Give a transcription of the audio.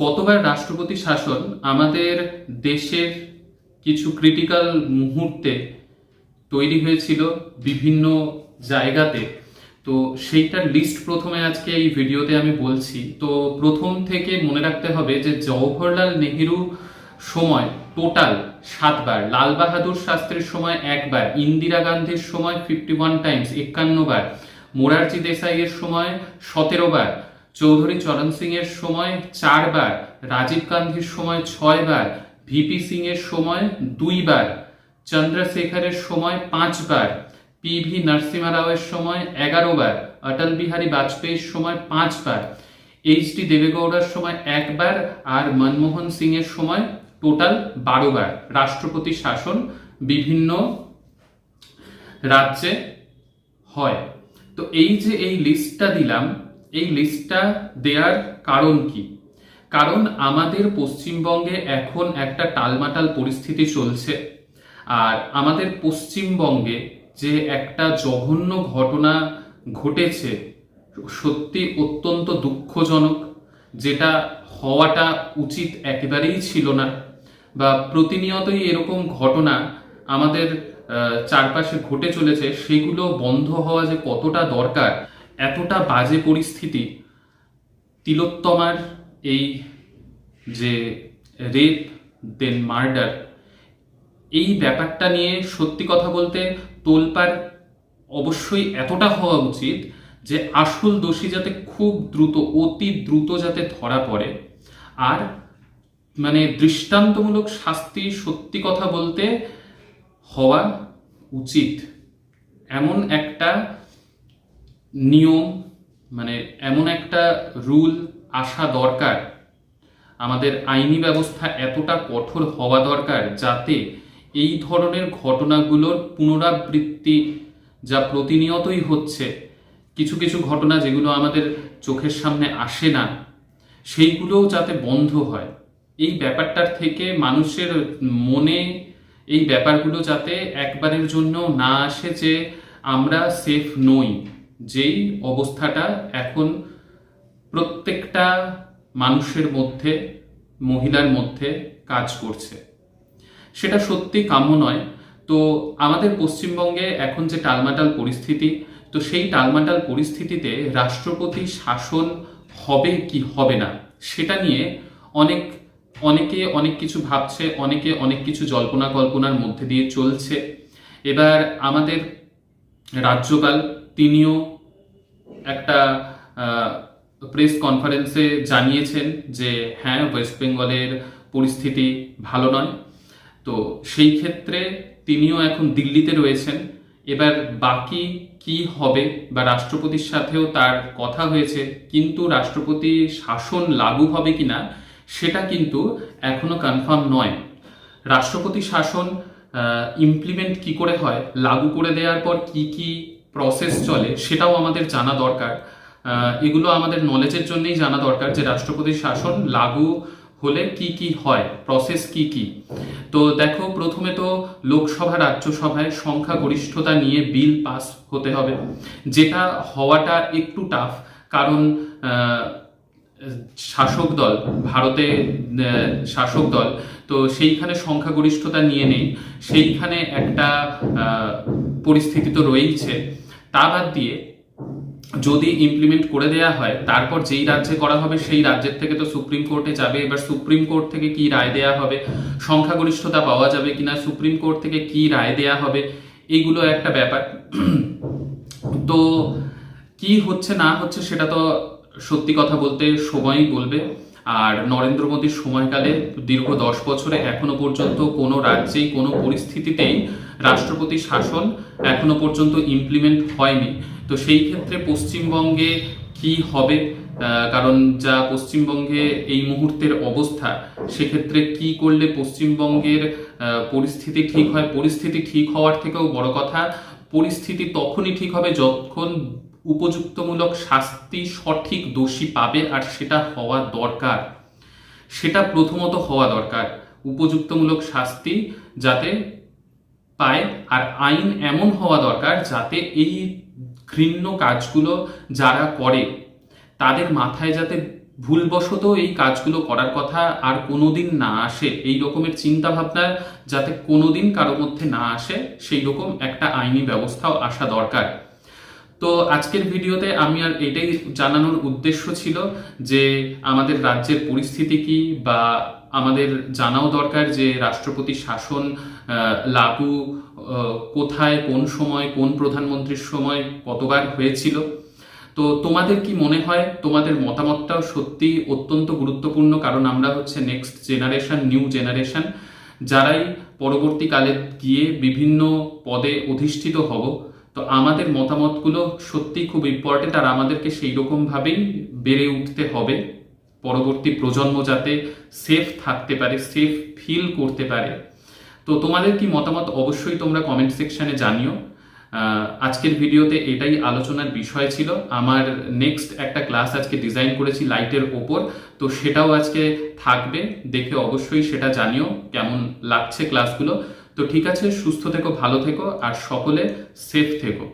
কতবার রাষ্ট্রপতি শাসন আমাদের দেশের কিছু ক্রিটিক্যাল মুহূর্তে তৈরি হয়েছিল বিভিন্ন জায়গাতে। তো সেইটার লিস্ট প্রথমে আজকে এই ভিডিওতে আমি বলছি। তো প্রথম থেকে মনে রাখতে হবে যে জওহরলাল নেহেরু সময় টোটাল সাতবার, লাল বাহাদুর শাস্ত্রীর সময় একবার, ইন্দিরা গান্ধীর সময় ফিফটি ওয়ান টাইমস একান্নবার, মোরারজি দেশাইয়ের সময় সতেরো বার চৌধুরী চরণ সিং এর সময় চারবার, রাজীব গান্ধীর সময় ছয়বার, ভিপি সিং এর সময় দুইবার চন্দ্রশেখরের সময় পাঁচবার, পি ভি নরসিমা রাওয়ের সময় এগারো বার অটল বিহারী বাজপেয়ীর সময় পাঁচবার, এইচ ডি দেবেগৌড়ার সময় একবার আর মনমোহন সিং এর সময় টোটাল বারো বার রাষ্ট্রপতি শাসন বিভিন্ন রাজ্যে হয়। তো এই যে এই লিস্টটা দিলাম এই লিস্টটা দেওয়ার কারণ কি? কারণ আমাদের পশ্চিমবঙ্গে এখন একটা টালমাটাল পরিস্থিতি চলছে। আর আমাদের পশ্চিমবঙ্গে যে একটা জঘন্য ঘটনা ঘটেছে, সত্যি অত্যন্ত দুঃখজনক, যেটা হওয়াটা উচিত একেবারেই ছিল না বা প্রতিনিয়তই এরকম ঘটনা আমাদের চারপাশে ঘটে চলেছে, সেগুলো বন্ধ হওয়া যে কতটা দরকার এতটা বাজে পরিস্থিতি তিলোত্তমার এই যে রেপ দেন মার্ডার এই ব্যাপারটা নিয়ে সত্যি কথা বলতে তোলপাড় অবশ্যই এতটা হওয়া উচিত যে আসল দোষী যাতে খুব দ্রুত, অতি দ্রুত যাতে ধরা পড়ে। আর মানে দৃষ্টান্তমূলক শাস্তি সত্যি কথা বলতে হওয়া উচিত। এমন একটা নিয়ম মানে এমন একটা রুল আসা দরকার। আমাদের আইনি ব্যবস্থা এতটা কঠোর হওয়া দরকার যাতে এই ধরনের ঘটনাগুলোর পুনরাবৃত্তি যা প্রতিনিয়তই হচ্ছে, কিছু কিছু ঘটনা যেগুলো আমাদের চোখের সামনে আসে না, সেইগুলোও যাতে বন্ধ হয়। এই ব্যাপারটার থেকে মানুষের মনে এই ব্যাপারগুলো যাতে একবারের জন্য না আসে যে আমরা সেফ নই। যেই অবস্থাটা এখন প্রত্যেকটা মানুষের মধ্যে, মহিলার মধ্যে কাজ করছে। সেটা সত্যি কাম্য নয়। তো আমাদের পশ্চিমবঙ্গে এখন যে টালমাটাল পরিস্থিতি, তো সেই টালমাটাল পরিস্থিতিতে রাষ্ট্রপতি শাসন হবে কি হবে না, সেটা নিয়ে অনেক, অনেকে অনেক কিছু ভাবছে, অনেকে অনেক কিছু জল্পনা কল্পনার মধ্যে দিয়ে চলছে। এবার আমাদের রাজ্যপাল তিনিও একটা প্রেস কনফারেন্সে জানিয়েছেন যে হ্যাঁ ওয়েস্ট বেঙ্গলের পরিস্থিতি ভালো নয়। তো সেই ক্ষেত্রে তিনিও এখন দিল্লিতে রয়েছেন। এবার বাকি কি হবে বা রাষ্ট্রপতির সাথেও তার কথা হয়েছে, কিন্তু রাষ্ট্রপতি শাসন লাগু হবে কিনা, সেটা কিন্তু এখনও কনফার্ম নয়। রাষ্ট্রপতি শাসন ইমপ্লিমেন্ট কি করে হয়, লাগু করে দেওয়ার পর কি কি প্রসেস চলে, সেটাও আমাদের জানা দরকার। এগুলো আমাদের নলেজের জন্যই জানা দরকার যে রাষ্ট্রপতির শাসন লাগু হলে কি কি হয় প্রসেস কি কি। তো দেখো, প্রথমে তো লোকসভা, রাজ্যসভায় সংখ্যাগরিষ্ঠতা নিয়ে বিল পাস হতে হবে, যেটা হওয়াটা একটু টাফ কারণ শাসক দল, ভারতে শাসক দল, তো সেইখানে সংখ্যাগরিষ্ঠতা নিয়ে নেই। সেইখানে একটা পরিস্থিতি তো রয়েইছে। তা বাদ দিয়ে যদি ইমপ্লিমেন্ট করে দেয়া হয়, তারপর যেই রাজ্যে করা হবে সেই রাজ্যের থেকে তো সুপ্রিম কোর্টে যাবে। এবার সুপ্রিম কোর্ট থেকে কি রায় দেয়া হবে? সংখ্যাগরিষ্ঠতা পাওয়া যাবে কিনা? সুপ্রিম কোর্ট থেকে কি রায় দেয়া হবে? এইগুলো একটা ব্যাপার। তো কি হচ্ছে না হচ্ছে সেটা তো সত্যি কথা বলতে সময়ই বলবে। আর নরেন্দ্র মোদীর সময়কালে দীর্ঘ দশ বছরে এখনও পর্যন্ত কোনো রাজ্যেই, কোনো পরিস্থিতিতেই রাষ্ট্রপতি শাসন এখনও পর্যন্ত ইমপ্লিমেন্ট হয়নি। তো সেই ক্ষেত্রে পশ্চিমবঙ্গে কি হবে কারণ যা পশ্চিমবঙ্গে এই মুহূর্তের অবস্থা, সেক্ষেত্রে কি করলে পশ্চিমবঙ্গের পরিস্থিতি ঠিক হয়? পরিস্থিতি ঠিক হওয়ার থেকেও বড় কথা, পরিস্থিতি তখনই ঠিক হবে যখন উপযুক্তমূলক শাস্তি সঠিক দোষী পাবে আর সেটা হওয়া দরকার। সেটা প্রথমত হওয়া দরকার। উপযুক্তমূলক শাস্তি যাতে পায় আর আইন এমন হওয়া দরকার যাতে এই ঘৃণ্য কাজগুলো যারা করে, তাদের মাথায় যাতে ভুলবশত এই কাজগুলো করার কথা আর কোনোদিন না আসে। এই রকমের চিন্তা ভাবনা যাতে কোনোদিন কারোর মধ্যে না আসে, সেই রকম একটা আইনি ব্যবস্থাও আসা দরকার। তো আজকের ভিডিওতে আমি আর এটাই জানানোর উদ্দেশ্য ছিল যে আমাদের রাজ্যের পরিস্থিতি কি বা আমাদের জানাও দরকার যে রাষ্ট্রপতি শাসন লাগু কোথায়, কোন সময়, কোন প্রধানমন্ত্রীর সময় কতবার হয়েছিল। তো তোমাদের কি মনে হয়, তোমাদের মতামতটাও সত্যি অত্যন্ত গুরুত্বপূর্ণ, কারণ আমরা হচ্ছে নেক্সট জেনারেশন নিউ জেনারেশন যারাই পরবর্তীকালে গিয়ে বিভিন্ন পদে অধিষ্ঠিত হব তো আমাদের মতামতগুলো সত্যি খুব ইম্পর্টেন্ট আর আমাদেরকে সেই রকমভাবেই বেড়ে উঠতে হবে। পরবর্তী প্রজন্ম যাতে সেফ থাকতে পারে সেফ ফিল করতে পারে। তো তোমাদের কি মতামত অবশ্যই তোমরা কমেন্ট সেকশনে জানিও। আজকের ভিডিওতে এটাই আলোচনার বিষয় ছিল। আমার নেক্সট একটা ক্লাস আজকে ডিজাইন করেছি লাইটের ওপর। তো সেটাও আজকে থাকবে। দেখে অবশ্যই সেটা জানিও কেমন লাগছে ক্লাসগুলো তো ঠিক আছে সুস্থ থেকো ভালো থেকো আর সকলে সেফ থেকো।